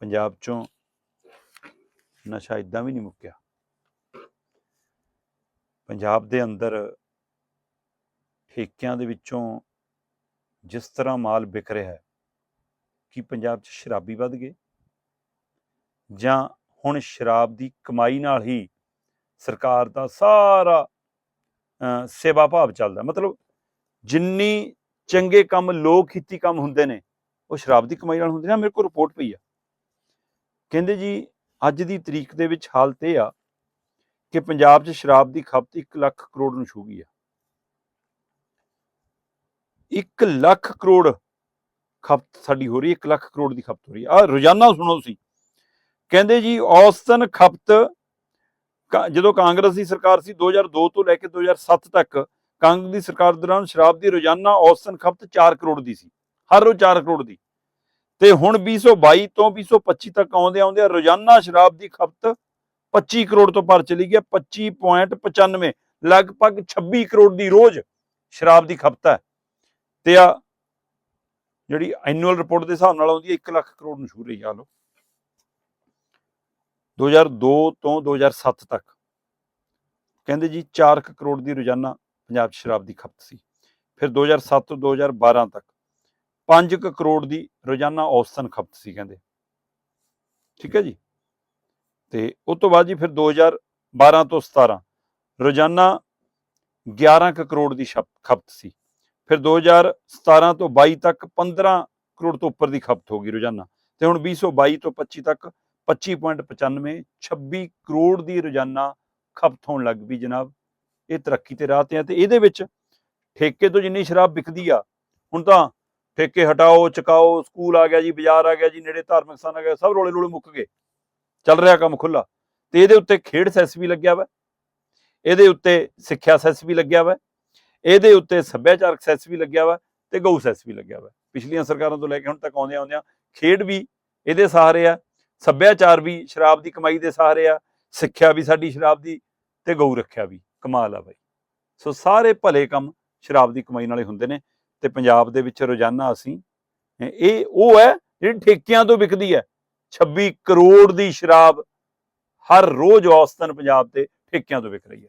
ਪੰਜਾਬ ਚੋਂ ਨਸ਼ਾ ਇਦਾਂ ਵੀ ਨਹੀਂ ਮੁੱਕਿਆ। ਪੰਜਾਬ ਦੇ ਅੰਦਰ ਠੇਕਿਆਂ ਦੇ ਵਿੱਚੋਂ ਜਿਸ ਤਰ੍ਹਾਂ ਮਾਲ ਵਿਕ ਰਿਹਾ ਹੈ ਕਿ ਪੰਜਾਬ 'ਚ ਸ਼ਰਾਬੀ ਵੱਧ ਗਏ ਜਾਂ ਹੁਣ ਸ਼ਰਾਬ ਦੀ ਕਮਾਈ ਨਾਲ ਹੀ ਸਰਕਾਰ ਦਾ ਸਾਰਾ ਅਹ, ਸੇਵਾ ਭਾਵ ਚੱਲਦਾ। ਮਤਲਬ ਜਿੰਨੀ ਚੰਗੇ ਕੰਮ ਲੋਕ ਖੇਤੀ ਕੰਮ ਹੁੰਦੇ ਨੇ ਉਹ ਸ਼ਰਾਬ ਦੀ ਕਮਾਈ ਨਾਲ ਹੁੰਦੇ ਨੇ। ਮੇਰੇ ਕੋਲ ਰਿਪੋਰਟ ਪਈ ਆ। ਕਹਿੰਦੇ ਜੀ, ਅੱਜ ਦੀ ਤਰੀਕ ਦੇ ਵਿੱਚ ਹਾਲਤ ਇਹ ਆ ਕਿ ਪੰਜਾਬ 'ਚ ਸ਼ਰਾਬ ਦੀ ਖਪਤ 1 ਲੱਖ ਕਰੋੜ ਨੂੰ ਛੂ ਗਈ ਆ। 1 ਲੱਖ ਕਰੋੜ ਖਪਤ ਸਾਡੀ ਹੋ ਰਹੀ ਹੈ 1 ਲੱਖ ਕਰੋੜ ਦੀ ਖਪਤ ਹੋ ਰਹੀ ਹੈ। ਆ ਰੋਜ਼ਾਨਾ ਸੁਣੋ ਤੁਸੀਂ। ਕਹਿੰਦੇ ਜੀ, ਔਸਤਨ ਖਪਤ ਜਦੋਂ ਕਾਂਗਰਸ ਦੀ ਸਰਕਾਰ ਸੀ 2002 ਤੋਂ ਲੈ ਕੇ 2007 ਤੱਕ ਕਾਂਗਰਸ ਦੀ ਸਰਕਾਰ ਦੌਰਾਨ ਸ਼ਰਾਬ ਦੀ ਰੋਜ਼ਾਨਾ ਔਸਤਨ ਖਪਤ 4 ਕਰੋੜ ਦੀ ਸੀ। ਹਰ ਰੋਜ਼ 4 ਕਰੋੜ ਦੀ। ਤੇ ਹੁਣ 2022 ਤੋਂ 2025 ਤੱਕ ਆਉਂਦੇ ਆਉਂਦੇ ਰੋਜ਼ਾਨਾ ਸ਼ਰਾਬ ਦੀ ਖਪਤ 25 ਕਰੋੜ ਤੋਂ ਪਾਰ ਚਲੀ ਗਈ ਹੈ 25.95 ਲਗਭਗ 26 ਕਰੋੜ ਦੀ ਰੋਜ਼ ਸ਼ਰਾਬ ਦੀ ਖਪਤ ਹੈ ਤੇ ਆ ਜਿਹੜੀ ਐਨੂਅਲ ਰਿਪੋਰਟ ਦੇ ਹਿਸਾਬ ਨਾਲ ਆਉਂਦੀ ਹੈ 1 ਲੱਖ ਕਰੋੜ ਨੂੰ ਛੂ ਰਹੀ ਆ ਲੋ 2002 ਤੋਂ 2007 ਤੱਕ। ਕਹਿੰਦੇ ਜੀ 4 ਕਰੋੜ ਦੀ ਰੋਜ਼ਾਨਾ ਪੰਜਾਬ 'ਚ ਸ਼ਰਾਬ ਦੀ ਖਪਤ ਸੀ। ਫਿਰ 2007 ਤੋਂ 2012 ਤੱਕ। 5 ਕਰੋੜ ਦੀ ਰੋਜ਼ਾਨਾ ਔਸਤਨ ਖਪਤ ਸੀ ਕਹਿੰਦੇ। ਠੀਕ ਹੈ ਜੀ? ਤੇ ਉਸ ਤੋਂ ਬਾਅਦ ਜੀ ਫਿਰ 2012 ਤੋਂ 17 ਰੋਜ਼ਾਨਾ 11 ਕੁ ਕਰੋੜ ਦੀ ਛਪ- ਖਪਤ ਸੀ। ਫਿਰ 2017 ਤੋਂ 22 ਤੱਕ 15 ਕਰੋੜ ਤੋਂ ਉੱਪਰ ਦੀ ਖਪਤ ਹੋ ਗਈ ਰੋਜ਼ਾਨਾ। ਤੇ ਹੁਣ 2022 ਤੋਂ 25 ਤੱਕ 25.95 26 ਕਰੋੜ ਦੀ ਰੋਜ਼ਾਨਾ ਖਪਤ ਹੋਣ ਲੱਗ ਪਈ ਜਨਾਬ। ਇਹ ਤਰੱਕੀ ਤੇ ਰਾਹ ਤੇ ਆ ਤੇ ਇਹਦੇ ਵਿੱਚ ਠੇਕੇ ਤੋਂ ਜਿੰਨੀ ਸ਼ਰਾਬ ਵਿਕਦੀ ਆ, ਹੁਣ ਤਾਂ ਠੇਕੇ ਹਟਾਓ, ਚਕਾਓ, ਸਕੂਲ ਆ ਗਿਆ ਜੀ, ਬਾਜ਼ਾਰ ਆ ਗਿਆ ਜੀ, ਨੇੜੇ ਧਾਰਮਿਕ ਸਥਾਨ ਆ ਗਿਆ, ਸਭ ਰੋਲੇ ਰੋਲੇ ਮੁੱਕ ਗਏ। ਚੱਲ ਰਿਹਾ ਕੰਮ ਖੁੱਲਾ ਤੇ ਇਹਦੇ ਉੱਤੇ ਖੇਡ ਸੈਸ ਵੀ ਲੱਗਿਆ ਵਾ। ਇਹਦੇ ਉੱਤੇ ਸਿੱਖਿਆ ਸੈਸ ਵੀ ਲੱਗਿਆ ਵਾ। ਇਹਦੇ ਉੱਤੇ ਸੱਭਿਆਚਾਰਕ ਸੈਸ ਵੀ ਲੱਗਿਆ ਵਾ ਤੇ ਗਊ ਸੈਸ ਵੀ ਲੱਗਿਆ ਵਾ। ਪਿਛਲੀਆਂ ਸਰਕਾਰਾਂ ਤੋਂ ਲੈ ਕੇ ਹੁਣ ਤੱਕ ਆਉਂਦਿਆਂ ਆਉਂਦਿਆਂ ਖੇਡ ਵੀ ਇਹਦੇ ਸਹਾਰੇ ਆ, ਸੱਭਿਆਚਾਰ ਵੀ ਸ਼ਰਾਬ ਦੀ ਕਮਾਈ ਦੇ ਸਹਾਰੇ ਆ, ਸਿੱਖਿਆ ਵੀ ਸਾਡੀ ਸ਼ਰਾਬ ਦੀ ਤੇ ਗਊ ਰੱਖਿਆ ਵੀ। ਕਮਾਲ ਆ ਬਾਈ। ਸੋ ਸਾਰੇ ਭਲੇ ਕੰਮ ਸ਼ਰਾਬ ਦੀ ਕਮਾਈ ਨਾਲੇ ਹੁੰਦੇ ਨੇ। ਤੇ ਪੰਜਾਬ ਦੇ ਵਿੱਚ ਰੋਜ਼ਾਨਾ ਅਸੀਂ ਇਹ- ਉਹ ਹੈ ਜਿਹੜੀ ਠੇਕਿਆਂ ਤੋਂ ਵਿਕਦੀ ਹੈ। 26 ਕਰੋੜ ਦੀ ਸ਼ਰਾਬ ਹਰ ਰੋਜ਼ ਔਸਤਨ ਪੰਜਾਬ ਤੇ ਠੇਕਿਆਂ ਤੋਂ ਵਿਕ ਰਹੀ ਹੈ।